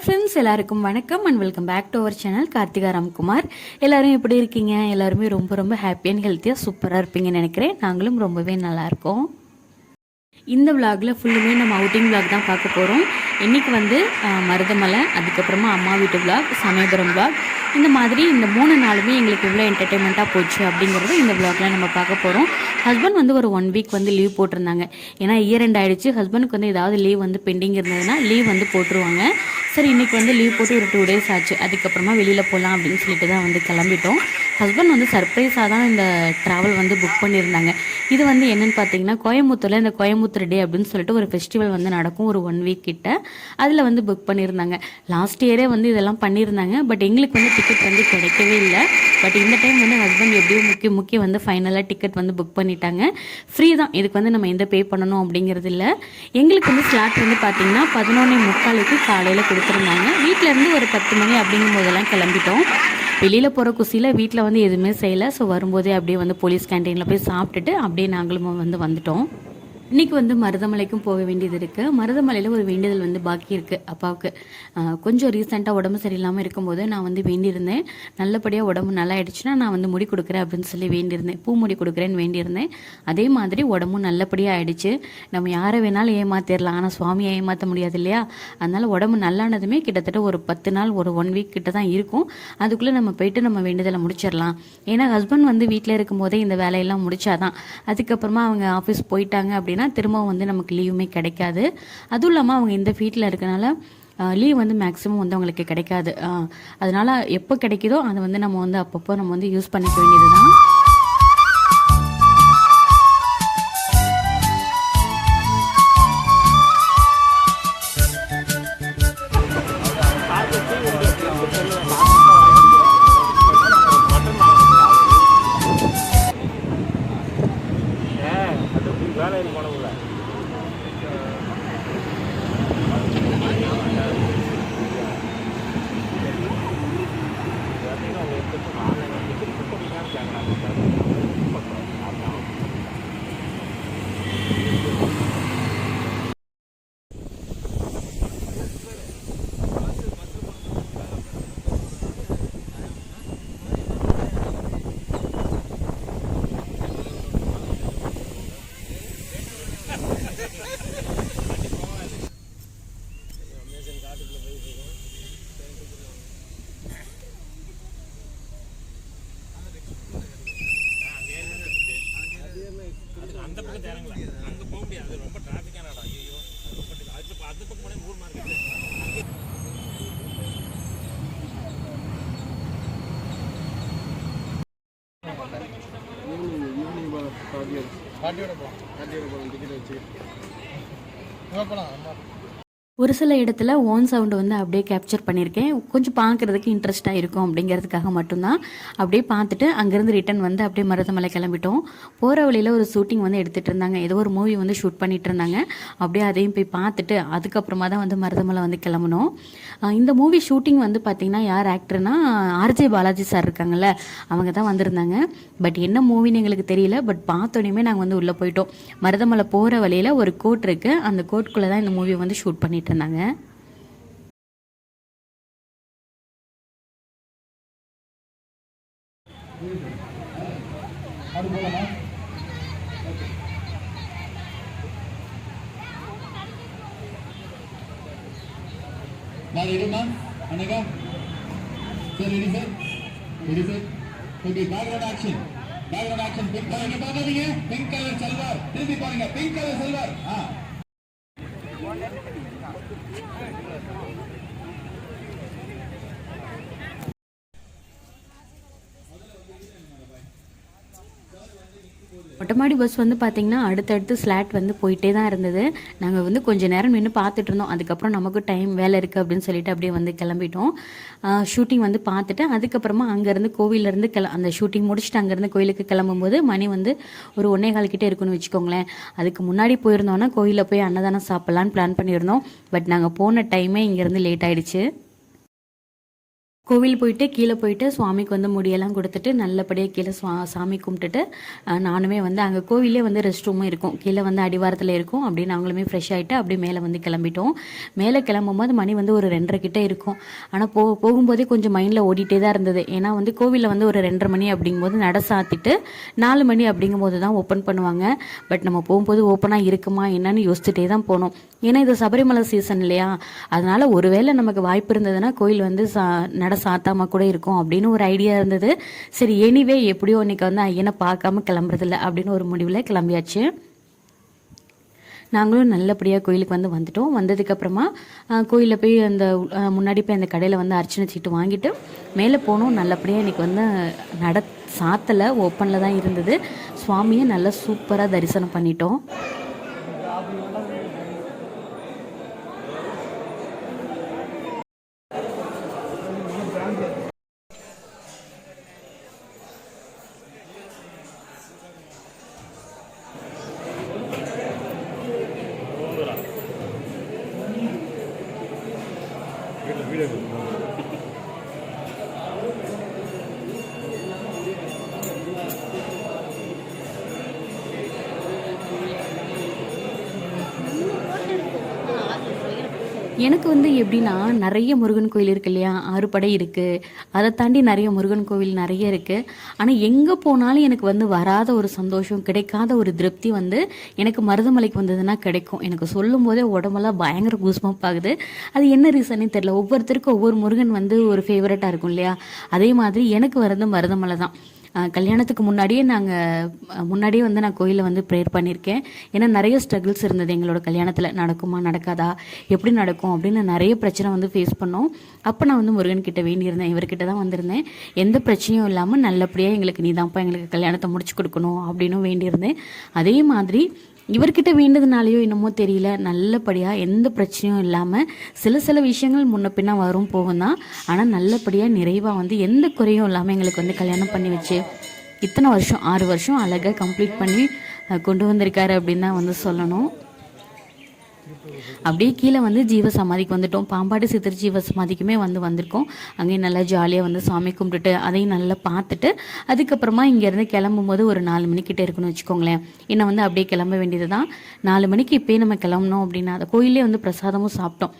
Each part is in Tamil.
ஹாய் ஃப்ரெண்ட்ஸ் எல்லாருக்கும் வணக்கம் and welcome back to our channel Karthika Ramkumar. எல்லாரும் எப்படி இருக்கீங்க? எல்லாருமே ரொம்ப ரொம்ப ஹாப்பி அண்ட் ஹெல்த்தியாக சூப்பராக இருப்பீங்கன்னு நினைக்கிறேன். நாங்களும் ரொம்பவே நல்லா இருக்கோம். இந்த விலாகில் ஃபுல்லுமே நம்ம அவுட்டிங் விலாக் தான் பார்க்க போகிறோம் இன்றைக்கி வந்து மருதமலை அதுக்கப்புறமா அம்மா வீட்டு விலாக் சமயபுரம் விலாக் இந்த மாதிரி இந்த மூணு நாளுமே எங்களுக்கு இவ்வளோ என்டர்டெயின்மெண்ட்டாக போச்சு அப்படிங்கிறத இந்த விலாக்ல நம்ம பார்க்க போகிறோம் ஹஸ்பண்ட் வந்து ஒரு ஒன் வீக் வந்து லீவ் போட்டிருந்தாங்க. ஏன்னா இயர் ரெண்டு ஆகிடுச்சு ஹஸ்பண்டுக்கு வந்து ஏதாவது லீவ் வந்து பெண்டிங் இருந்ததுன்னா லீவ் வந்து போட்டுருவாங்க. சரி இன்றைக்கி வந்து லீவ் போட்டு ஒரு டூ டேஸ் ஆச்சு. அதுக்கப்புறமா வெளியில் போகலாம் அப்படின்னு சொல்லிட்டு தான் வந்து கிளம்பிட்டோம். ஹஸ்பண்ட் வந்து சர்ப்ரைஸாக தான் இந்த ட்ராவல் வந்து புக் பண்ணியிருந்தாங்க. இது வந்து என்னென்னு பார்த்தீங்கன்னா கோயம்புத்தூரில் இந்த கோயம்புத்தூர் டே அப்படின்னு சொல்லிட்டு ஒரு ஃபெஸ்டிவல் வந்து நடக்கும் ஒரு ஒன் வீக் கிட்ட. அதில் வந்து புக் பண்ணியிருந்தாங்க. லாஸ்ட் இயரே வந்து இதெல்லாம் பண்ணியிருந்தாங்க. பட் எங்களுக்கு வந்து டிக்கெட் வந்து கிடைக்கவே இல்லை. பட் இந்த டைம் வந்து ஹஸ்பண்ட் எப்படியும் முக்கிய முக்கிய வந்து ஃபைனலாக டிக்கெட் வந்து புக் பண்ணிட்டாங்க. ஃப்ரீ தான். இதுக்கு வந்து நம்ம எந்த பே பண்ணணும் அப்படிங்கிறது இல்லை. எங்களுக்கு வந்து ஸ்லாட் வந்து பார்த்தீங்கன்னா பதினொன்னே முக்காலுக்கு காலையில் கொடுத்துருந்தாங்க. வீட்டில் இருந்து ஒரு பத்து மணி அப்படிங்கும் போதெல்லாம் கிளம்பிட்டோம். வெளியில் போகிற குசியில் வீட்டில் வந்து எதுவுமே செய்யலை. ஸோ வரும்போதே அப்படியே வந்து போலீஸ் கேண்டீனில் போய் சாப்பிட்டுட்டு அப்படியே நாங்களும் வந்து வந்துட்டோம். இன்னைக்கு வந்து மருதமலைக்கும் போக வேண்டியது இருக்குது மருதமலையில் ஒரு வேண்டுதல் வந்து பாக்கி இருக்குது அப்பாவுக்கு. கொஞ்சம் ரீசெண்டாக உடம்பு சரியில்லாமல் இருக்கும்போது நான் வந்து வேண்டியிருந்தேன். நல்லபடியாக உடம்பு நல்லா ஆயிடுச்சுன்னா நான் வந்து முடி கொடுக்குறேன் அப்படின்னு சொல்லி வேண்டியிருந்தேன். பூ முடி கொடுக்குறேன்னு வேண்டியிருந்தேன். அதே மாதிரி உடம்பும் நல்லபடியாக ஆயிடுச்சு. நம்ம யாரை வேணாலும் ஏமாத்திடலாம் ஆனால் சுவாமியை ஏமாற்ற முடியாது இல்லையா? அதனால உடம்பு நல்லானதுமே கிட்டத்தட்ட ஒரு பத்து நாள் ஒரு ஒன் வீக் கிட்ட தான் இருக்கும். அதுக்குள்ளே நம்ம போயிட்டு நம்ம வேண்டுதலை முடிச்சிடலாம் ஏன்னா ஹஸ்பண்ட் வந்து வீட்டில் இருக்கும்போதே இந்த வேலையெல்லாம் முடிச்சாதான். அதுக்கப்புறமா அவங்க ஆஃபீஸ் போயிட்டாங்க அப்படின்னா திரும்பவும் வந்து நமக்கு லீவுமே கிடைக்காது. அதுவும் இல்லாமல் அவங்க இந்த வீட்டில் இருக்கனால லீவ் வந்து மேக்ஸிமம் வந்து அவங்களுக்கு கிடைக்காது. ஆஹ் அதனால எப்போ கிடைக்குதோ அதை வந்து நம்ம வந்து அப்பப்போ நம்ம வந்து யூஸ் பண்ணிக்க வேண்டியது தான் பாட்டியோட போகலாம். பாட்டியோட போகலாம் டிக்கெட் வச்சு. போகலாம் அம்மா ஒரு சில இடத்துல ஓன் சவுண்டு வந்து அப்படியே கேப்சர் பண்ணியிருக்கேன். கொஞ்சம் பார்க்குறதுக்கு இன்ட்ரெஸ்ட்டாக இருக்கும் அப்படிங்கிறதுக்காக மட்டும்தான். அப்படியே பார்த்துட்டு அங்கேருந்து ரிட்டன் வந்து அப்படியே மருதமலை கிளம்பிட்டோம். போகிற வழியில் ஒரு ஷூட்டிங் வந்து எடுத்துகிட்டு இருந்தாங்க. ஏதோ ஒரு மூவி வந்து ஷூட் பண்ணிகிட்டு இருந்தாங்க. அப்படியே அதையும் போய் பார்த்துட்டு அதுக்கப்புறமா தான் வந்து மருதமலை வந்து கிளம்பணும் இந்த மூவி ஷூட்டிங் வந்து பார்த்திங்கன்னா யார் ஆக்டர்னா ஆர்ஜே பாலாஜி சார் இருக்காங்கல்ல அவங்க தான் வந்திருந்தாங்க. பட் என்ன மூவின்னு எங்களுக்கு தெரியல. பட் பார்த்தோன்னே நாங்கள் வந்து உள்ளே போயிட்டோம். மருதமலை போகிற வழியில் ஒரு கோட் இருக்குது அந்த கோட்குள்ளே தான் இந்த மூவி வந்து ஷூட் பண்ணிட்டு இருந்தாங்க நான் ரெடிமா அண்ணகா sir ready sir ready sir okay background action background action pink colour இங்க பார்க்காதீங்க. பிங்க் கலர் திருப்பி பாருங்க பிங்க் கலர் செல்வார் ஆ. Yeah. மொட்டைமாடி பஸ் வந்து பார்த்திங்கன்னா அடுத்தடுத்து ஸ்லாட் வந்து போயிட்டே தான் இருந்தது. நாங்கள் வந்து கொஞ்சம் நேரம் நின்று பார்த்துட்டு இருந்தோம். அதுக்கப்புறம் நமக்கு டைம் வேலை இருக்குது அப்படின்னு சொல்லிட்டு அப்படியே வந்து கிளம்பிட்டோம். ஷூட்டிங் வந்து பார்த்துட்டு அதுக்கப்புறமா அங்கேருந்து கோவிலேருந்து கிள அந்த ஷூட்டிங் முடிச்சுட்டு அங்கேருந்து கோயிலுக்கு கிளம்பும்போது மணி வந்து ஒரு ஒன்னே கால் கிட்டே இருக்குன்னு வச்சுக்கோங்களேன். அதுக்கு முன்னாடி போயிருந்தோன்னா கோயிலில் போய் அன்னதானம் சாப்பிட்லான்னு பிளான் பண்ணியிருந்தோம். பட் நாங்கள் போன டைமே இங்கேருந்து லேட் ஆகிடுச்சு கோவில் போயிட்டு கீழே போயிட்டு சுவாமிக்கு வந்து முடியெல்லாம் கொடுத்துட்டு நல்லபடியாக கீழே சுவா சாமி கும்பிட்டுட்டு நானுமே வந்து அங்கே கோவிலே வந்து ரெஸ்ட் ரூமும் இருக்கும். கீழே வந்து அடிவாரத்தில் இருக்கும். அப்படி நாங்களுமே ஃப்ரெஷ் ஆகிட்டு அப்படியே மேலே வந்து கிளம்பிட்டோம். மேலே கிளம்பும்போது மணி வந்து ஒரு ரெண்டரை கிட்டே இருக்கும். ஆனால் போ போகும்போதே கொஞ்சம் மைண்டில் ஓடிட்டே தான் இருந்தது. ஏன்னா வந்து கோவிலில் வந்து ஒரு ரெண்டரை மணி அப்படிங்கும்போது நட சாத்திட்டு நாலு மணி அப்படிங்கும்போது தான் ஓப்பன் பண்ணுவாங்க. பட் நம்ம போகும்போது ஓப்பனாக இருக்குமா என்னன்னு யோசிச்சுட்டே தான் போனோம். ஏன்னா இது சபரிமலை சீசன் இல்லையா? அதனால் ஒருவேளை நமக்கு வாய்ப்பு இருந்ததுன்னா கோயில் வந்து சா நட சாத்தாம கூட இருக்கும் அப்படின்னு ஒரு ஐடியா இருந்தது. சரி எனிவே எப்படியோ இன்னைக்கு வந்து ஐயனை பார்க்காம கிளம்புறதில்ல அப்படின்னு ஒரு முடிவில் கிளம்பியாச்சு. நாங்களும் நல்லபடியாக கோயிலுக்கு வந்து வந்துட்டோம். வந்ததுக்கப்புறமா கோயிலில் போய் அந்த முன்னாடி போய் அந்த கடையில் வந்து அர்ச்சனை சீட்டு வாங்கிட்டு மேலே போனோம். நல்லபடியாக இன்றைக்கி வந்து நட சாத்தலை ஓப்பனில் தான் இருந்தது. சுவாமியை நல்லா சூப்பராக தரிசனம் பண்ணிட்டோம். எனக்கு வந்து எப்படின்னா நிறைய முருகன் கோயில் இருக்கு இல்லையா? ஆறுபடை இருக்குது அதை தாண்டி நிறைய முருகன் கோவில் நிறைய இருக்குது ஆனால் எங்கே போனாலும் எனக்கு வந்து வராத ஒரு சந்தோஷம் கிடைக்காத ஒரு திருப்தி வந்து எனக்கு மருதமலைக்கு வந்ததுன்னா கிடைக்கும். எனக்கு சொல்லும் போதே உடம்பெல்லாம் பயங்கர கூஸ்மப் ஆகுது. அது என்ன ரீசனே தெரியல. ஒவ்வொருத்தருக்கும் ஒவ்வொரு முருகன் வந்து ஒரு ஃபேவரட்டாக இருக்கும் இல்லையா? அதே மாதிரி எனக்கு வர்றது மருதமலை தான். கல்யாணத்துக்கு முன்னாடியே நாங்கள் முன்னாடியே வந்து நான் கோயிலில் வந்து ப்ரேயர் பண்ணியிருக்கேன் ஏன்னா நிறைய ஸ்ட்ரகிள்ஸ் இருந்தது எங்களோட கல்யாணத்தில். நடக்குமா நடக்காதா? எப்படி நடக்கும் அப்படின்னு நிறைய பிரச்சனை வந்து ஃபேஸ் பண்ணோம். அப்போ நான் வந்து முருகன் கிட்ட வேண்டியிருந்தேன். இவர்கிட்ட தான் வந்திருந்தேன். எந்த பிரச்சனையும் இல்லாமல் நல்லபடியாக எங்களுக்கு நீ தான்ப்பா எங்களுக்கு கல்யாணத்தை முடிச்சு கொடுக்கணும் அப்படின்னு வேண்டியிருந்தேன். அதே மாதிரி இவர்கிட்ட வேண்டதுனாலையோ என்னமோ தெரியல. நல்லபடியாக எந்த பிரச்சனையும் இல்லாமல் சில சில விஷயங்கள் முன்ன பின்ன வரும் போகும் தான். ஆனால் நல்லபடியாக நிறைவாக வந்து எந்த குறையும் இல்லாமல் எங்களுக்கு வந்து கல்யாணம் பண்ணி வச்சு இத்தனை வருஷம் ஆறு வருஷம் அழகாக கம்ப்ளீட் பண்ணி கொண்டு வந்திருக்காரு அப்படின்னு தான் வந்து சொல்லணும். அப்படியே கீழே வந்து ஜீவ சமாதிக்கு வந்துட்டோம். பாம்பாடு சித்தர் ஜீவ சமாதிக்குமே வந்து வந்திருக்கோம். அங்கேயும் நல்லா ஜாலியாக வந்து சாமி கும்பிட்டுட்டு அதையும் நல்லா பார்த்துட்டு அதுக்கப்புறமா இங்கேருந்து கிளம்பும் போது ஒரு நாலு மணிக்கிட்ட இருக்குன்னு வச்சுக்கோங்களேன். இன்னும் வந்து அப்படியே கிளம்ப வேண்டியது தான் நாலு மணிக்கு இப்போயே நம்ம கிளம்பணும் அப்படின்னா அந்த கோயிலே வந்து பிரசாதமும் சாப்பிட்டோம்.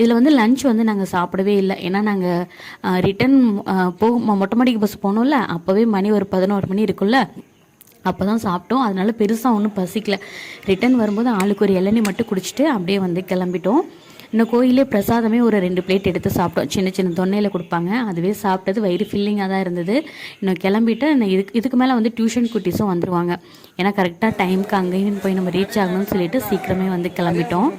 இதில் வந்து லஞ்ச் வந்து நாங்கள் சாப்பிடவே இல்லை. ஏன்னா நாங்கள் ரிட்டன் போகும் மொட்டை மாடிக்கு பஸ் போனோம்ல அப்போவே மணி ஒரு பதினோரு மணி இருக்குல்ல அப்போ தான் சாப்பிட்டோம். அதனால் பெருசாக ஒன்றும் பசிக்கல. ரிட்டர்ன் வரும்போது ஆளுக்கு ஒரு இளநீ மட்டும் குடிச்சிட்டு அப்படியே வந்து கிளம்பிட்டோம். இன்னும் கோயிலே பிரசாதமே ஒரு ரெண்டு பிளேட் எடுத்து சாப்பிட்டோம். சின்ன சின்ன தொன்னையில் கொடுப்பாங்க. அதுவே சாப்பிட்டது வயிறு ஃபில்லிங்காக தான் இருந்தது. இன்னும் கிளம்பிட்டு இன்னும் இதுக்கு இதுக்கு மேலே வந்து டியூஷன் குட்டீஸும் வந்துடுவாங்க ஏன்னா கரெக்டாக டைமுக்கு அங்கேயும் போய் நம்ம ரீச் ஆகணும்னு சொல்லிட்டு சீக்கிரமே வந்து கிளம்பிட்டோம்.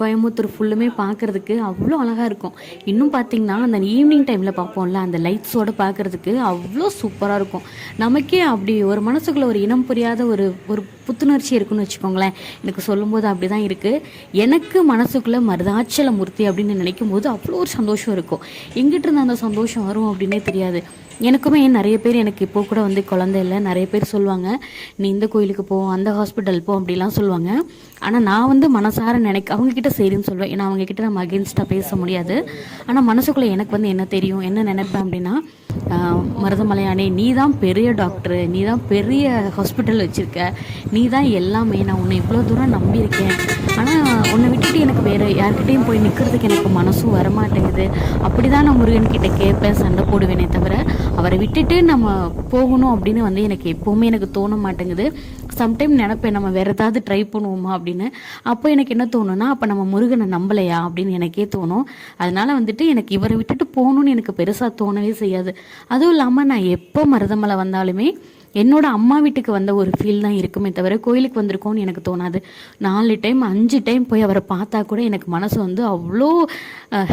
கோயம்புத்தூர் ஃபுல்லுமே பார்க்கறதுக்கு அவ்வளோ அழகாக இருக்கும். இன்னும் பார்த்தீங்கன்னா அந்த ஈவினிங் டைமில் பார்ப்போம்ல அந்த லைட்ஸோடு பார்க்குறதுக்கு அவ்வளோ சூப்பராக இருக்கும். நமக்கே அப்படி ஒரு மனசுக்குள்ள ஒரு இனம் புரியாத ஒரு ஒரு புத்துணர்ச்சி இருக்குன்னு வச்சுக்கோங்களேன். எனக்கு சொல்லும்போது அப்படி தான் இருக்குது எனக்கு மனசுக்குள்ளே மருதாச்சல மூர்த்தி அப்படின்னு நினைக்கும் போது அவ்வளோ ஒரு சந்தோஷம் இருக்கும். எங்கிட்டிருந்து அந்த சந்தோஷம் வரும் அப்படின்னே தெரியாது. எனக்குமே நிறைய பேர் எனக்கு இப்போ கூட வந்து குழந்தை இல்லை. நிறைய பேர் சொல்லுவாங்க நீ இந்த கோயிலுக்கு போ அந்த ஹாஸ்பிட்டல் போ அப்படிலாம் சொல்லுவாங்க. ஆனால் நான் வந்து மனசார நினைக்க அவங்கக்கிட்ட சரின்னு சொல்லுவேன் ஏன்னா அவங்கக்கிட்ட நம்ம அகேன்ஸ்டாக பேச முடியாது. ஆனால் மனசுக்குள்ளே எனக்கு வந்து என்ன தெரியும் என்ன நினைப்பேன் அப்படின்னா மருதமலையானே நீ தான் பெரிய டாக்டரு நீ தான் பெரிய ஹாஸ்பிட்டல் வச்சுருக்க. நீ தான் எல்லாமே. நான் உன்னை இவ்வளோ தூரம் நம்பியிருக்கேன். ஆனால் உன்னை விட்டுட்டு எனக்கு வேறு யார்கிட்டையும் போய் நிற்கிறதுக்கு எனக்கு மனசும் வரமாட்டேங்குது. அப்படி தான் நான் முருகன்கிட்ட கேட்பேன் சண்டை போடுவேனே தவிர அவரை விட்டுட்டு நம்ம போகணும் அப்படின்னு வந்து எனக்கு எப்போவுமே எனக்கு தோண மாட்டேங்குது. சம்டைம் நினப்பேன் நம்ம வேறு ஏதாவது ட்ரை பண்ணுவோமா அப்படின்னு. அப்போ எனக்கு என்ன தோணும்னா அப்போ நம்ம முருகனை நம்பலையா அப்படின்னு எனக்கே தோணும். அதனால வந்துட்டு எனக்கு இவரை விட்டுட்டு போகணும்னு எனக்கு பெருசாக தோணவே செய்யாது. அதுவும் இல்லாமல் நான் எப்போ மருதமலை வந்தாலுமே என்னோட அம்மா வீட்டுக்கு வந்த ஒரு ஃபீல் தான் இருக்குமே தவிர கோயிலுக்கு வந்திருக்கோம்னு எனக்கு தோணாது. நாலு டைம் அஞ்சு டைம் போய் அவரை பார்த்தா கூட எனக்கு மனசு வந்து அவ்வளோ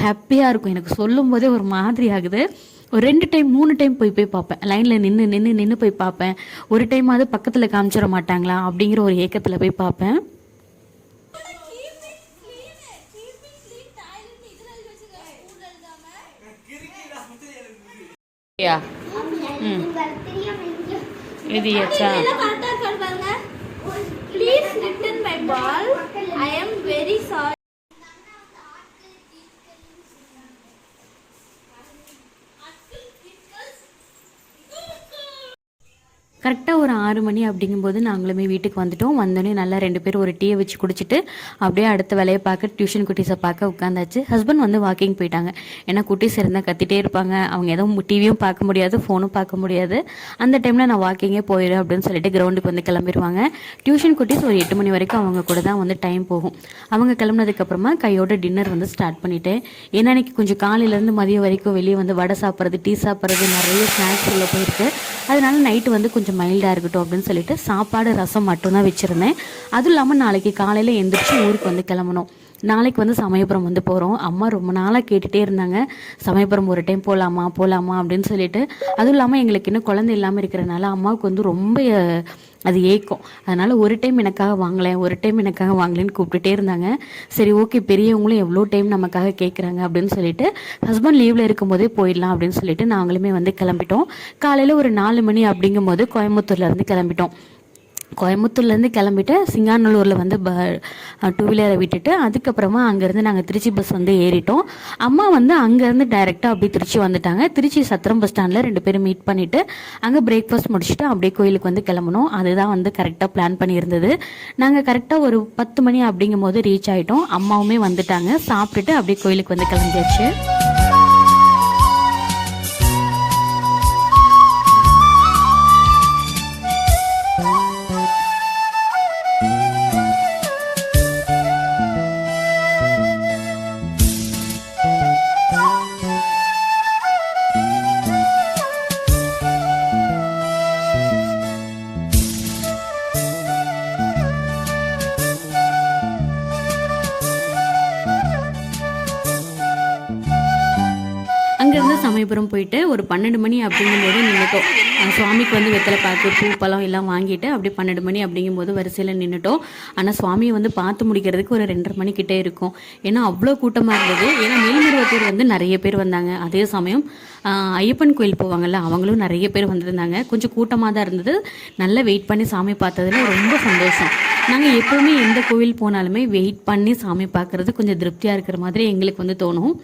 ஹாப்பியாக இருக்கும். எனக்கு சொல்லும் போதே ஒரு மாதிரி ஆகுது. ஒரு ரெண்டு டைம் மூணு டைம் போய் போய் பார்ப்பேன். லைனில் நின்று நின்று நின்று போய் பார்ப்பேன். ஒரு டைமாவது பக்கத்தில் காமிச்சிட மாட்டாங்களா அப்படிங்கிற ஒரு ஏக்கத்தில் போய் பார்ப்பேன். இது ஏச்சா Please return my ball. I am very sorry. கரெக்டாக ஒரு ஆறு மணி அப்படிங்கும்போது நாங்களுமே வீட்டுக்கு வந்துட்டோம். வந்தோடனே நல்லா ரெண்டு பேரும் ஒரு டீயை வச்சு குடிச்சிட்டு அப்படியே அடுத்த வேலையை பார்க்க டியூஷன் குட்டீஸை பார்க்க உட்காந்தாச்சு. ஹஸ்பண்ட் வந்து வாக்கிங் போயிட்டாங்க. ஏன்னா குட்டீஸ் இருந்தால் கத்திட்டே இருப்பாங்க. அவங்க எதுவும் டிவியும் பார்க்க முடியாது ஃபோனும் பார்க்க முடியாது. அந்த டைமில் நான் வாக்கிங்கே போயிடு அப்படின்னு சொல்லிட்டு கிரவுண்டுக்கு வந்து கிளம்பிடுவாங்க டியூஷன் குட்டீஸ் ஒரு எட்டு மணி வரைக்கும் அவங்க கூட தான் வந்து டைம் போகும். அவங்க கிளம்புனதுக்கப்புறமா கையோட டின்னர் வந்து ஸ்டார்ட் பண்ணிட்டேன். ஏன்னா இன்னைக்கு கொஞ்சம் காலையிலேருந்து மதியம் வரைக்கும் வெளியே வந்து வடை சாப்பிட்றது டீ சாப்பிட்றது நிறைய ஸ்நாக்ஸ் உள்ள போயிருக்கு. அதனால நைட்டு வந்து கொஞ்சம் மைல்டாக இருக்கட்டும் அப்படின்னு சொல்லிட்டு சாப்பாடு ரசம் மட்டும்தான் வச்சுருந்தேன். அதுவும் இல்லாமல் நாளைக்கு காலையில் எந்திரிச்சு ஊருக்கு வந்து கிளம்பணும். நாளைக்கு வந்து சமயபுரம் வந்து போகிறோம் அம்மா ரொம்ப நாளாக கேட்டுகிட்டே இருந்தாங்க. சமயபுரம் ஒரு டைம் போகலாமா போகலாமா அப்படின்னு சொல்லிட்டு. அதுவும் இல்லாமல் எங்களுக்கு இன்னும் குழந்தை இல்லாமல் இருக்கிறனால அம்மாவுக்கு வந்து ரொம்ப அது ஏக்கம் அதனால் ஒரு டைம் எனக்காக வாங்கலேன் ஒரு டைம் எனக்காக வாங்கலேன்னு கூப்பிட்டுட்டே இருந்தாங்க. சரி ஓகே பெரியவங்களும் எவ்வளோ டைம் நமக்காக கேட்குறாங்க அப்படின்னு சொல்லிட்டு ஹஸ்பண்ட் லீவில் இருக்கும்போதே போயிடலாம் அப்படின்னு சொல்லிட்டு நாங்களுமே வந்து கிளம்பிட்டோம். காலையில் ஒரு நாலு மணி அப்படிங்கும்போது கோயம்புத்தூர்லேருந்து கிளம்பிட்டோம். கோயம்புத்தூர்லேருந்து கிளம்பிட்டு சிங்காநல்லூரில் வந்து ப டூ வீலரை விட்டுட்டு அதுக்கப்புறமா அங்கேருந்து நாங்கள் திருச்சி பஸ் வந்து ஏறிட்டோம். அம்மா வந்து அங்கேருந்து டைரெக்டாக அப்படியே திருச்சி வந்துட்டாங்க. திருச்சி சத்திரம் பஸ் ஸ்டாண்டில் ரெண்டு பேரும் மீட் பண்ணிவிட்டு அங்கே பிரேக்ஃபாஸ்ட் முடிச்சுட்டு அப்படியே கோயிலுக்கு வந்து கிளம்பணும் அதுதான் வந்து கரெக்டாக பிளான் பண்ணியிருந்தது. நாங்கள் கரெக்டாக ஒரு பத்து மணி அப்படிங்கும் போது ரீச் ஆகிட்டோம் அம்மாவுமே வந்துட்டாங்க. சாப்பிட்டுட்டு அப்படியே கோயிலுக்கு வந்து கிளம்பியாச்சு. பன்னெண்டு மணி அப்படிங்கும்போது நின்றுட்டோம் சுவாமிக்கு வந்து வெத்தலை பாக்கு பூ பழம் எல்லாம் வாங்கிட்டு அப்படியே பன்னெண்டு மணி அப்படிங்கும்போது வரிசையில் நின்றுட்டோம் ஆனால் சுவாமியை வந்து பார்த்து முடிக்கிறதுக்கு ஒரு ரெண்டரை மணிக்கிட்டே இருக்கும். ஏன்னா அவ்வளோ கூட்டமாக இருந்தது. ஏன்னா மேல்மருவத்தூர் வந்து நிறைய பேர் வந்தாங்க. அதே சமயம் ஐயப்பன் கோயில் போவாங்கல்ல அவங்களும் நிறைய பேர் வந்திருந்தாங்க. கொஞ்சம் கூட்டமாக தான் இருந்தது. நல்லா வெயிட் பண்ணி சாமி பார்த்ததுல ரொம்ப சந்தோஷம். நாங்கள் எப்போவுமே எந்த கோவில் போனாலுமே வெயிட் பண்ணி சாமி பார்க்குறது கொஞ்சம் திருப்தியாக இருக்கிற மாதிரி எங்களுக்கு வந்து தோணும்.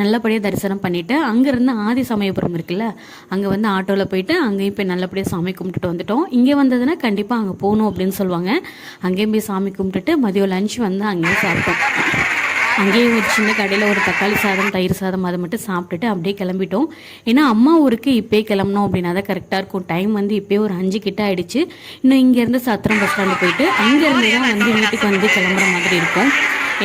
நல்லபடியாக தரிசனம் பண்ணிவிட்டு அங்கேருந்து ஆதி சமயபுரம் இருக்குல்ல அங்கே வந்து ஆட்டோவில் போயிட்டு அங்கேயும் போய் நல்லபடியாக சாமி கும்பிட்டுட்டு வந்துட்டோம். இங்கே வந்ததுன்னா கண்டிப்பாக அங்கே போகணும் அப்படின்னு சொல்லுவாங்க. அங்கேயும் போய் சாமி கும்பிட்டுட்டு மதியம் லஞ்ச் வந்து அங்கேயே சாப்பிட்டோம். அங்கேயே ஒரு சின்ன கடையில் ஒரு தக்காளி சாதம் தயிர் சாதம் அதை மட்டும் சாப்பிட்டுட்டு அப்படியே கிளம்பிட்டோம். ஏன்னா அம்மா ஊருக்கு இப்போயே கிளம்பணும் அப்படின்னா தான் கரெக்டாக இருக்கும். டைம் வந்து இப்போயே ஒரு அஞ்சு கிட்ட ஆயிடுச்சு. இன்னும் இங்கேருந்து சத்திரம் பஸ் ஸ்டாண்டு போயிட்டு அங்கேருந்து தான் வந்து வீட்டுக்கு வந்து கிளம்புற மாதிரி இருக்கும்.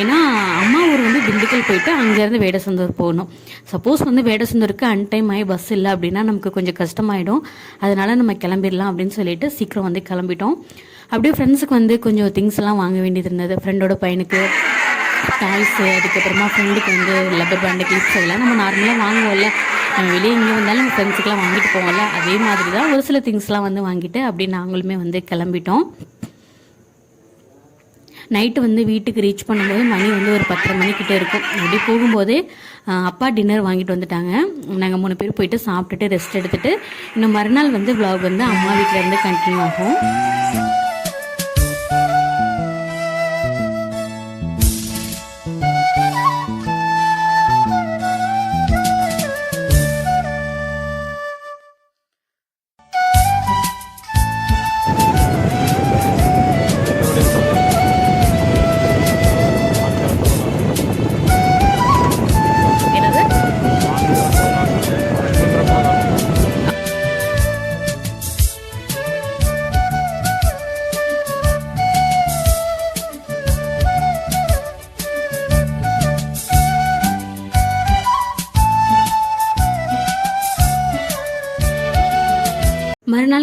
ஏன்னா அம்மா ஊர் வந்து திண்டுக்கல் போயிட்டு அங்கேருந்து வேடசந்தூர் போகணும். சப்போஸ் வந்து வேடசந்தூருக்கு அன்டைம் ஆகி பஸ் இல்லை அப்படின்னா நமக்கு கொஞ்சம் கஷ்டமாயிடும். அதனால நம்ம கிளம்பிடலாம் அப்படின்னு சொல்லிட்டு சீக்கிரம் வந்து கிளம்பிட்டோம். அப்படியே ஃப்ரெண்ட்ஸுக்கு வந்து கொஞ்சம் திங்ஸ் எல்லாம் வாங்க வேண்டியது இருந்தது. ஃப்ரெண்டோட பையனுக்கு டாய்ஸு அதுக்கப்புறமா ஃப்ரெண்டுக்கு வந்து லப்பர் பேண்டு கிளிப்ஸ் அதெல்லாம் நம்ம நார்மலாக வாங்குவோம்ல. நம்ம வெளியே இங்கே வந்தாலும் நம்ம ஃப்ரெண்ட்ஸுக்கெலாம் வாங்கிட்டு போவோம்ல. அதே மாதிரி தான் ஒரு சில திங்ஸ்லாம் வந்து வாங்கிட்டு அப்படியே நாங்களுமே வந்து கிளம்பிட்டோம். நைட்டு வந்து வீட்டுக்கு ரீச் பண்ணும்போது மணி வந்து ஒரு பத்தரை மணிக்கிட்ட இருக்கும். அப்படி போகும்போதே அப்பா டின்னர் வாங்கிட்டு வந்துட்டாங்க. நாங்கள் மூணு பேர் போயிட்டு சாப்பிட்டுட்டு ரெஸ்ட் எடுத்துட்டு இன்னும் மறுநாள் வந்து விலாக் வந்து அம்மா வீட்டிலேருந்து கண்டினியூ ஆகும்.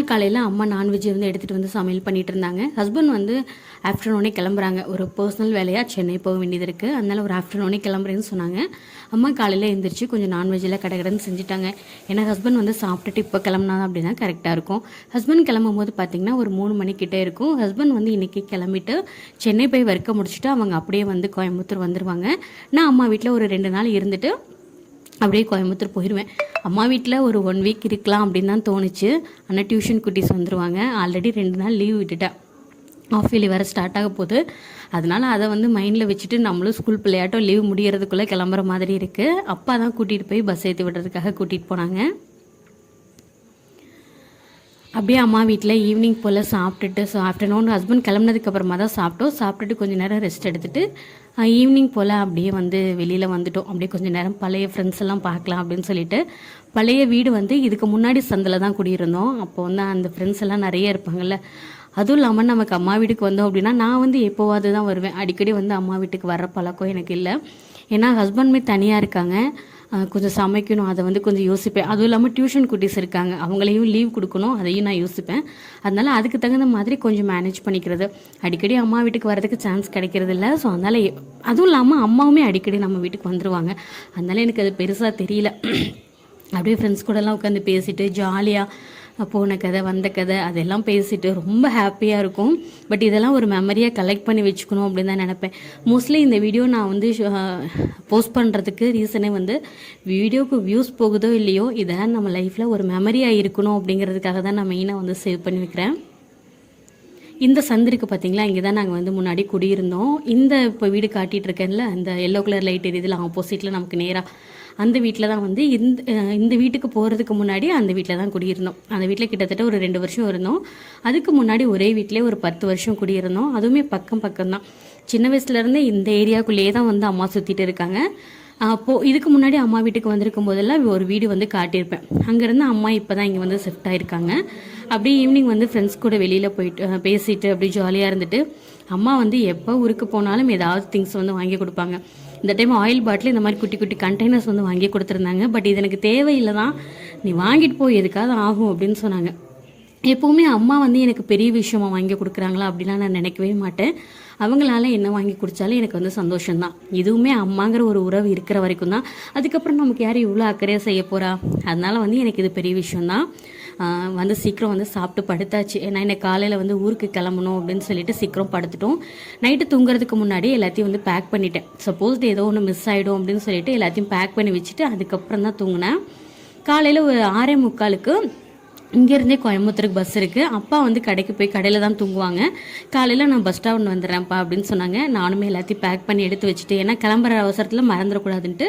காலையில் அம்மா நான்வெஜ் வந்து எடுத்துகிட்டு வந்து சமையல் பண்ணிட்டு இருந்தாங்க. ஹஸ்பண்ட் வந்து ஆஃப்டர்நூனே கிளம்புறாங்க. ஒரு பர்சனல் வேலையாக சென்னை போக வேண்டியது இருக்குது அதனால் ஒரு ஆஃப்டர்நூனே கிளம்புறேன்னு சொன்னாங்க. அம்மா காலையில் எழுந்திரிச்சு கொஞ்சம் நான்வெஜ்ஜில் கடகடன்னு செஞ்சுட்டாங்க. ஏன்னா ஹஸ்பண்ட் வந்து சாப்பிட்டுட்டு இப்போ கிளம்புனா அப்படின்னா கரெக்டாக இருக்கும். ஹஸ்பண்ட் கிளம்பும்போது பார்த்தீங்கன்னா ஒரு மூணு மணிக்கிட்டே இருக்கும். ஹஸ்பண்ட் வந்து இன்றைக்கி கிளம்பிட்டு சென்னை போய் வர்க்க முடிச்சுட்டு அவங்க அப்படியே வந்து கோயம்புத்தூர் வந்துடுவாங்க நான் அம்மா வீட்டில் ஒரு ரெண்டு நாள் இருந்துட்டு அப்படியே கோயம்புத்தூர் போயிடுவேன் அம்மா வீட்டில் ஒரு ஒன் வீக் இருக்கலாம் அப்படின்னு தான் தோணுச்சு. ஆனால் டியூஷன் குட்டீஸ் வந்துடுவாங்க ஆல்ரெடி ரெண்டு நாள் லீவ் விட்டுட்டேன். ஆஃப் இயர்லி வேறு ஸ்டார்ட் ஆக போகுது. அதனால் அதை வந்து மைண்டில் வச்சுட்டு நம்மளும் ஸ்கூல் பிள்ளையாட்டம் லீவ் முடியறதுக்குள்ளே கிளம்புற மாதிரி இருக்குது அப்பா தான் கூட்டிகிட்டு போய் பஸ் ஏற்றி விடுறதுக்காக கூட்டிகிட்டு போனாங்க. அப்படியே அம்மா வீட்டில் ஈவினிங் போல் சாப்பிட்டுட்டு ஸோ ஆஃப்டர்நூன் ஹஸ்பண்ட் கிளம்புனதுக்கு அப்புறமா தான் சாப்பிட்டோம். சாப்பிட்டுட்டு கொஞ்சம் நேரம் ரெஸ்ட் எடுத்துட்டு ஈவினிங் போல் அப்படியே வந்து வெளியில் வந்துட்டோம். அப்படியே கொஞ்சம் நேரம் பழைய ஃப்ரெண்ட்ஸ் எல்லாம் பார்க்கலாம் அப்படின்னு சொல்லிட்டு பழைய வீடு வந்து இதுக்கு முன்னாடி சந்தில் தான் குடியிருந்தோம். அப்போ வந்து அந்த ஃப்ரெண்ட்ஸ் எல்லாம் நிறைய இருப்பாங்கல்ல. அதுவும் இல்லாமல் நமக்கு அம்மா வீட்டுக்கு வந்தோம் அப்படின்னா நான் வந்து எப்போவாவது தான் வருவேன். அடிக்கடி வந்து அம்மா வீட்டுக்கு வர பழக்கம் எனக்கு இல்லை. ஏன்னா ஹஸ்பண்டுமே தனியாக இருக்காங்க. கொஞ்சம் சமைக்கணும் அதை வந்து கொஞ்சம் யோசிப்பேன். அதுவும் இல்லாமல் டியூஷன் குட்டீஸ் இருக்காங்க அவங்களையும் லீவ் கொடுக்கணும் அதையும் நான் யோசிப்பேன். அதனால அதுக்கு தகுந்த மாதிரி கொஞ்சம் மேனேஜ் பண்ணிக்கிறது. அடிக்கடி அம்மா வீட்டுக்கு வரதுக்கு சான்ஸ் கிடைக்கிறது இல்லை ஸோ அதனால் அதுவும் இல்லாமல் அம்மாவுமே அடிக்கடி நம்ம வீட்டுக்கு வந்துருவாங்க. அதனால் எனக்கு அது பெருசாக தெரியல. அப்படியே ஃப்ரெண்ட்ஸ் கூடலாம் உட்காந்து பேசிட்டு ஜாலியாக போன கதை வந்த கதை அதெல்லாம் பேசிட்டு ரொம்ப ஹாப்பியாக இருக்கும். பட் இதெல்லாம் ஒரு மெமரியாக கலெக்ட் பண்ணி வச்சுக்கணும் அப்படின்னு தான் நினப்பேன். மோஸ்ட்லி இந்த வீடியோ நான் வந்து போஸ்ட் பண்ணுறதுக்கு ரீசனே வந்து வீடியோவுக்கு வியூஸ் போகுதோ இல்லையோ இதை நம்ம லைஃப்பில் ஒரு மெமரியாக இருக்கணும் அப்படிங்கிறதுக்காக தான் நான் மெயினாக வந்து சேவ் பண்ணி வைக்கிறேன். இந்த சந்திருக்கு பார்த்தீங்களா இங்கே தான் நாங்கள் வந்து முன்னாடி குடியிருந்தோம். இந்த இப்போ வீடு காட்டிகிட்டு இருக்கேன்ல இந்த எல்லோ கலர் லைட் எரியுதுல ஆப்போசிட்டில் நமக்கு நேராக அந்த வீட்டில் தான் வந்து இந்த இந்த வீட்டுக்கு போகிறதுக்கு முன்னாடி அந்த வீட்டில் தான் குடியிருந்தோம். அந்த வீட்டில் கிட்டத்தட்ட ஒரு ரெண்டு வருஷம் இருந்தோம். அதுக்கு முன்னாடி ஒரே வீட்டிலே ஒரு பத்து வருஷம் குடியிருந்தோம். அதுவுமே பக்கம் பக்கம் தான். சின்ன வயசுலேருந்தே இந்த ஏரியாக்குள்ளேயே தான் வந்து அம்மா சுற்றிட்டு இருக்காங்க. அப்போது இதுக்கு முன்னாடி அம்மா வீட்டுக்கு வந்திருக்கும் போதெல்லாம் ஒரு வீடு வந்து காட்டியிருப்பேன். அங்கேருந்து அம்மா இப்போ தான் இங்கே வந்து ஷிஃப்ட் ஆயிருக்காங்க. அப்படியே ஈவினிங் வந்து ஃப்ரெண்ட்ஸ் கூட வெளியில் போயிட்டு பேசிட்டு அப்படியே ஜாலியாக இருந்துட்டு அம்மா வந்து எப்போ ஊருக்கு போனாலும் ஏதாவது திங்ஸ் வந்து வாங்கி கொடுப்பாங்க. இந்த டைம் ஆயில் பாட்டில் இந்த மாதிரி குட்டி குட்டி கண்டெய்னர்ஸ் வந்து வாங்கி கொடுத்துருந்தாங்க. பட் இது எனக்கு தேவையில்லை தான் நீ வாங்கிட்டு போய் எதுக்காவது ஆகும் அப்படின்னு சொன்னாங்க. எப்போவுமே அம்மா வந்து எனக்கு பெரிய விஷயமா வாங்கி கொடுக்குறாங்களா அப்படிலாம் நான் நினைக்கவே மாட்டேன். அவங்களால என்ன வாங்கி குடித்தாலும் எனக்கு வந்து சந்தோஷம்தான். இதுவுமே அம்மாங்கிற ஒரு உறவு இருக்கிற வரைக்கும் தான் அதுக்கப்புறம் நமக்கு யார் இவ்வளோ அக்கறையாக செய்ய போகிறா அதனால வந்து எனக்கு இது பெரிய விஷயம்தான். வந்து சீக்கிரம் வந்து சாப்பிட்டு படுத்தாச்சு. ஏன்னா எனக்கு காலையில் வந்து ஊருக்கு கிளம்பணும் அப்படின்னு சொல்லிட்டு சீக்கிரம் படுத்துட்டோம். நைட்டு தூங்குறதுக்கு முன்னாடி எல்லாத்தையும் வந்து பேக் பண்ணிட்டேன். சப்போஸ் ஏதோ ஒன்று மிஸ் ஆகிடும் அப்படின்னு சொல்லிட்டு எல்லாத்தையும் பேக் பண்ணி வச்சுட்டு அதுக்கப்புறம் தான் தூங்கினேன். காலையில் ஒரு ஆறே முக்காலுக்கு இங்கேருந்தே கோயம்புத்தூருக்கு பஸ் இருக்குது அப்பா வந்து கடைக்கு போய் கடையில் தான் தூங்குவாங்க. காலையில் நான் பஸ் ஸ்டாண்ட் வந்துடுறேன்ப்பா அப்படின்னு சொன்னாங்க. நானுமே எல்லாத்தையும் பேக் பண்ணி எடுத்து வச்சுட்டு ஏன்னா கிளம்புற அவசரத்தில் மறந்துடக்கூடாதுன்ட்டு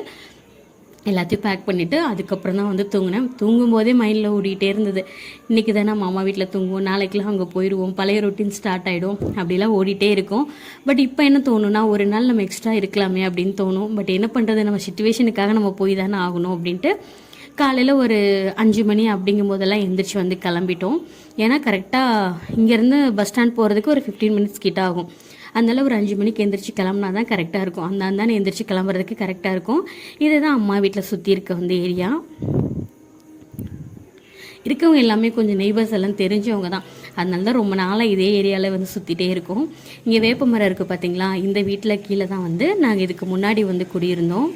எல்லாத்தையும் பேக் பண்ணிவிட்டு அதுக்கப்புறம் தான் வந்து தூங்கினேன். தூங்கும் போதே மைண்டில் ஓடிக்கிட்டே இருந்தது. இன்றைக்கி தானே மாமா வீட்டில் தூங்குவோம். நாளைக்கெலாம் அங்கே போயிடுவோம் பழைய ரொட்டீன் ஸ்டார்ட் ஆகிடும் அப்படிலாம் ஓடிட்டே இருக்கும். பட் இப்போ என்ன தோணுன்னா ஒரு நாள் நம்ம எக்ஸ்ட்ரா இருக்கலாமே அப்படின்னு தோணும். பட் என்ன பண்ணுறது நம்ம சுச்சுவேஷனுக்காக நம்ம போய் தானே ஆகணும் அப்படின்ட்டு காலையில் ஒரு அஞ்சு மணி அப்படிங்கும் போதெல்லாம் எந்திரிச்சு வந்து கிளம்பிட்டோம். ஏன்னா கரெக்டாக இங்கேருந்து பஸ் ஸ்டாண்ட் போகிறதுக்கு ஒரு ஃபிஃப்டீன் மினிட்ஸ் கிட்ட ஆகும். அதனால ஒரு அஞ்சு மணிக்கு எந்திரிச்சு கிளம்புனா தான் கரெக்டாக இருக்கும். அந்த அந்தானே எந்திரிச்சு கிளம்புறதுக்கு கரெக்டாக இருக்கும். இதுதான் அம்மா வீட்டில் சுற்றி இருக்க வந்து ஏரியா இருக்கவங்க எல்லாமே கொஞ்சம் நெய்பர்ஸ் எல்லாம் தெரிஞ்சவங்க தான். அதனால தான் ரொம்ப நாளாக இதே ஏரியாவில் வந்து சுற்றிட்டே இருக்கோம். இங்கே வேப்ப மரம் இருக்குது பார்த்தீங்களா இந்த வீட்டில் கீழே தான் வந்து நாங்கள் இதுக்கு முன்னாடி வந்து குடியிருந்தோம்.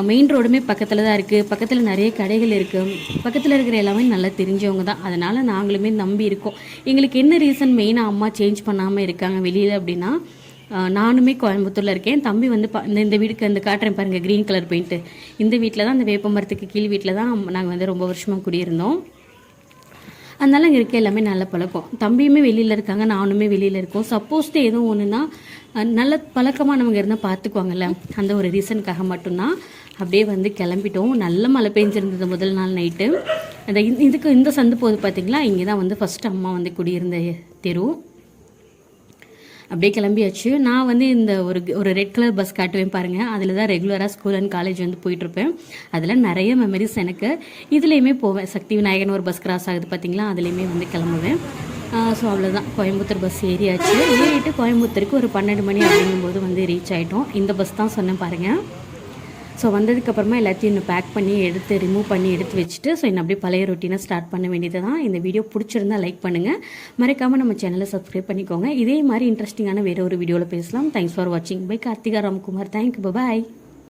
மெயின் ரோடுமே பக்கத்தில் தான் இருக்குது பக்கத்தில் நிறைய கடைகள் இருக்குது பக்கத்தில் இருக்கிற எல்லாமே நல்லா தெரிஞ்சவங்க தான். அதனால் நாங்களுமே நம்பி இருக்கோம். எங்களுக்கு என்ன ரீசன் மெயினாக அம்மா சேஞ்ச் பண்ணாமல் இருக்காங்க வெளியில் அப்படின்னா நானுமே கோயம்புத்தூரில் இருக்கேன். தம்பி வந்து ப- இந்த இந்த வீடுக்கு இந்த காட்டுறேன் பாருங்கள் க்ரீன் கலர் பெயிண்ட்டு இந்த வீட்டில் தான் இந்த வேப்ப மரத்துக்கு கீழ் வீட்டில் தான் நாங்கள் வந்து ரொம்ப வருஷமாக குடியிருந்தோம். அதனால அங்கே இருக்க எல்லாமே நல்ல பழக்கம். தம்பியுமே வெளியில் இருக்காங்க நானுமே வெளியில் இருக்கோம். சப்போஸ் எதுவும் ஒன்றுனா நல்ல பழக்கமாக நமக்கு இருந்தால் பார்த்துக்குவாங்கல்ல அந்த ஒரு ரீசனுக்காக மட்டும்தான். அப்படியே வந்து கிளம்பிட்டோம். நல்ல மழை பெஞ்சிருந்தது முதல் நாள் நைட்டு. அந்த இதுக்கு இந்த சந்து போகுது பார்த்திங்களா இங்கே தான் வந்து ஃபஸ்ட்டு அம்மா வந்து குடியிருந்த தெரு. அப்படியே கிளம்பியாச்சு. நான் வந்து இந்த ஒரு ஒரு ரெட் கலர் பஸ் காட்டுவேன் பாருங்கள் அதில் தான் ரெகுலராக ஸ்கூல் அண்ட் காலேஜ் வந்து போயிட்டுருப்பேன். அதில் நிறைய மெமரிஸ் எனக்கு. இதுலேயுமே போவேன். சக்தி விநாயகன் ஒரு பஸ் கிராஸ் ஆகுது பார்த்திங்களா அதுலேயுமே வந்து கிளம்புவேன். ஸோ அவ்வளோதான் கோயம்புத்தூர் பஸ் ஏறியாச்சு. ஏறிட்டு கோயம்புத்தூருக்கு ஒரு பன்னெண்டு மணி அப்படிங்கும்போது வந்து ரீச் ஆகிட்டோம் இந்த பஸ் தான் சொன்னேன் பாருங்கள் ஸோ வந்ததுக்கப்புறமா எல்லாத்தையும் இன்னும் பேக் பண்ணி எடுத்து ரிமூவ் பண்ணி எடுத்து வச்சுட்டு ஸோ இன்னும் அப்படியே பழைய ரொட்டீனை ஸ்டார்ட் பண்ண வேண்டியது தான் இந்த வீடியோ பிடிச்சிருந்தா லைக் பண்ணுங்கள் மறக்காமல் நம்ம சேனலை சப்ஸ்கிரைப் பண்ணிக்கோங்க. இதே மாதிரி இன்ட்ரெஸ்டிங்கான வேறு ஒரு வீடியோவில் பேசலாம். தேங்க்ஸ் ஃபார் வாட்சிங் bye Karthika Ramkumar thank you bye